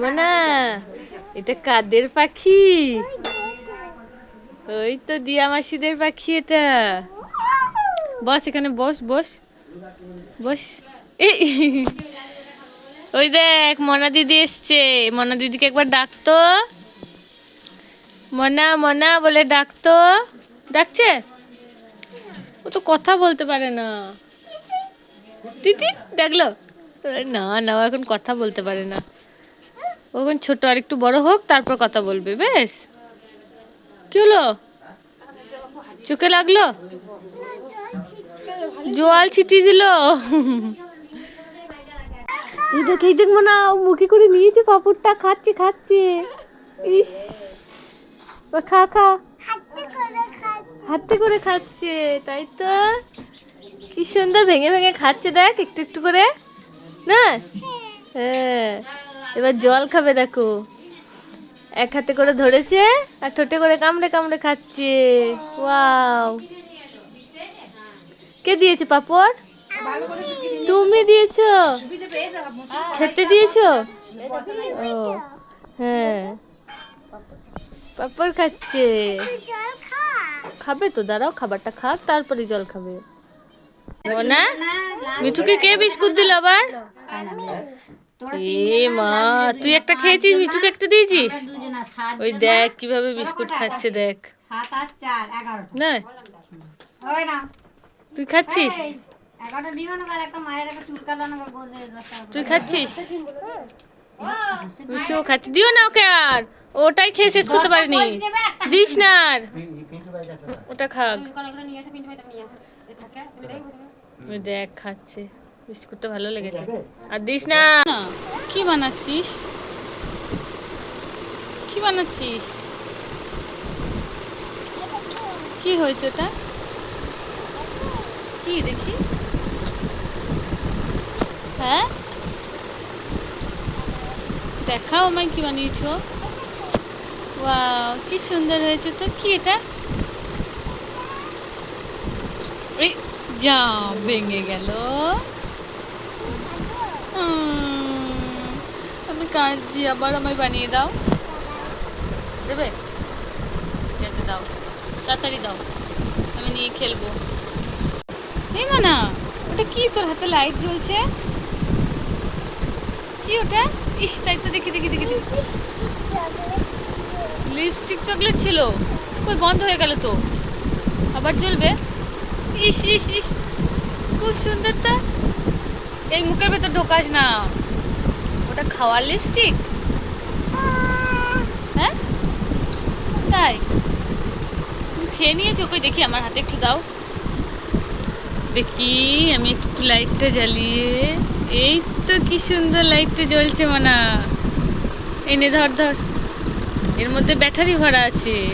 মনা এটা কাদের পাখি? ওই তো দিয়া মাসিদের পাখি এটা। বস এখানে, বস বস বস। ওই দেখ, মনা দিদি এসছে। মনা দিদিকে একবার ডাকতো। মনা মনা বলে ডাকতো। ডাকছে? ও তো কথা বলতে পারে না। দিদি ডাকলো না না এখন কথা বলতে পারে না। ও এখন ছোট আর একটু বড় হোক, তারপর কথা বলবে, বেশ? কি হলো? চোখে লাগল? জল ছিটিয়ে দিল? এই দেখ এই দেখ মনে মুখে করে নিয়েছে পাপড়টা, খাচ্ছে খাচ্ছে। ইস খা খা। হাতে করে খাচ্ছে, তাই তো? কি সুন্দর, ভেঙে ভেঙে খাচ্ছে, দেখ, একটু একটু করে। না হ্যাঁ। এবার জল খাবে দেখো। এক হাতে করে ধরেছে, আর ঠোঁটে করে কামড়ে কামড়ে খাচ্ছে। ওয়াও। কে দিয়েছে পাপড়? তুমি দিয়েছ? খেতে দিয়েছ? ও হ্যাঁ। পাপড় খাচ্ছে। খাবে তো, দাঁড়াও, খাবারটা খাক, তারপরে জল খাবে। না মিঠুকে কে বিস্কুট দিল আবার? এ মা তুই একটা খেয়েছিস? মিঠুকে একটা দিয়েছিস? ওই দেখ কীভাবে বিস্কুট খাচ্ছে দেখ। না। তুই খাচ্ছিস? তুই খাচ্ছিস? মিঠু খাচ্ছি। দিও না ওকে আর। ওটাই খেয়ে শেষ করতে পারিনি। দিস না আর। ওটা খাক। দেখ খাচ্ছে। বিস্কুটটা ভালো লেগেছে। আর দিস না। কি বানাচ্ছিস? কি বানাচ্ছিস? কি হয়েছে ওটা? কি দেখি? হ্যাঁ? দেখাও আমায় কি বানিয়েছো। ওয়াও কি সুন্দর হয়েছে তো। কি এটা? যা ভেঙে গেল। আমি কাঁদছি, আবার আমায় বানিয়ে দাও। দেবে? ঠিক আছে, দাও। তাড়াতাড়ি দাও। আমি নিয়ে খেলব। মানা, ওটা কি তোর হাতে লাইট জ্বলছে? কি ওটা? ইস, তাই তো দেখি দেখি দেখি দেখি। লিপস্টিক চকলেট ছিল। কই, বন্ধ হয়ে গেল তো। আবার জ্বলবে? ইস ইস ইস। খুব সুন্দর তো। এই মুখের ভেতর ঢোকাস না। ওটা খাওয়ার লিপস্টিক হ্যাঁ? তাই? খেয়ে নিয়েছো? কই, দেখি আমার হাতে একটু দাও। দেখি, আমি একটু লাইটটা জ্বালিয়ে। এই তো কি সুন্দর লাইটটা জ্বলছে মানা। এনে ধর ধর। এর মধ্যে ব্যাটারি ভরা আছে।